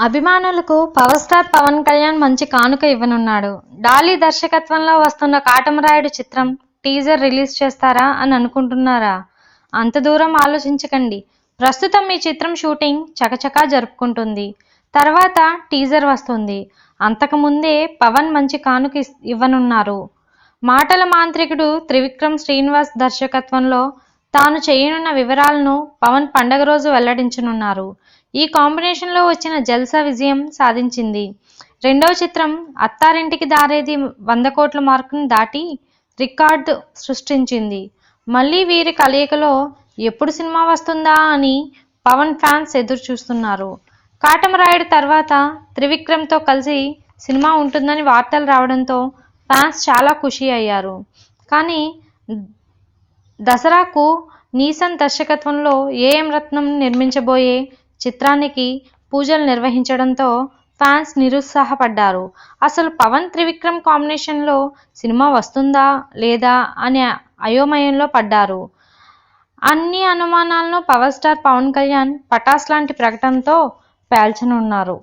అభిమానులకు power star Pawan Kalyan మంచి కానుక ఇవ్వనున్నాడు. డాలీ దర్శకత్వంలో వస్తున్న కాటమరాయుడు చిత్రం టీజర్ రిలీజ్ చేస్తారా అని అనుకుంటున్నారా? అంత దూరం ఆలోచించకండి. ప్రస్తుతం ఈ చిత్రం షూటింగ్ చకచకా జరుపుకుంటుంది. తర్వాత టీజర్ వస్తుంది. అంతకుముందే పవన్ మంచి కానుక ఇస్- ఇవ్వనున్నారు. మాటల మాంత్రికుడు త్రివిక్రమ్ శ్రీనివాస్ దర్శకత్వంలో తాను చేయనున్న వివరాలను పవన్ పండగ రోజు వెల్లడించనున్నారు. ఈ కాంబినేషన్లో వచ్చిన జల్సా విజయం సాధించింది. రెండవ చిత్రం అత్తారింటికి దారేది వంద కోట్ల మార్కును దాటి రికార్డు సృష్టించింది. మళ్ళీ వీరి కలయికలో ఎప్పుడు సినిమా వస్తుందా అని పవన్ ఫ్యాన్స్ ఎదురు చూస్తున్నారు. కాటమరాయుడు తర్వాత త్రివిక్రమ్తో కలిసి సినిమా ఉంటుందని వార్తలు రావడంతో ఫ్యాన్స్ చాలా ఖుషి అయ్యారు. కానీ దసరాకు నీసన్ దర్శకత్వంలో ఏఎం రత్నం నిర్మించబోయే చిత్రానికి పూజలు నిర్వహించడంతో ఫ్యాన్స్ నిరుత్సాహపడ్డారు. అసలు పవన్ త్రివిక్రమ్ కాంబినేషన్లో సినిమా వస్తుందా లేదా అనే అయోమయంలో పడ్డారు. అన్ని అనుమానాలను పవర్ స్టార్ పవన్ కళ్యాణ్ పటాస్ లాంటి ప్రకటనతో పేల్చనున్నారు.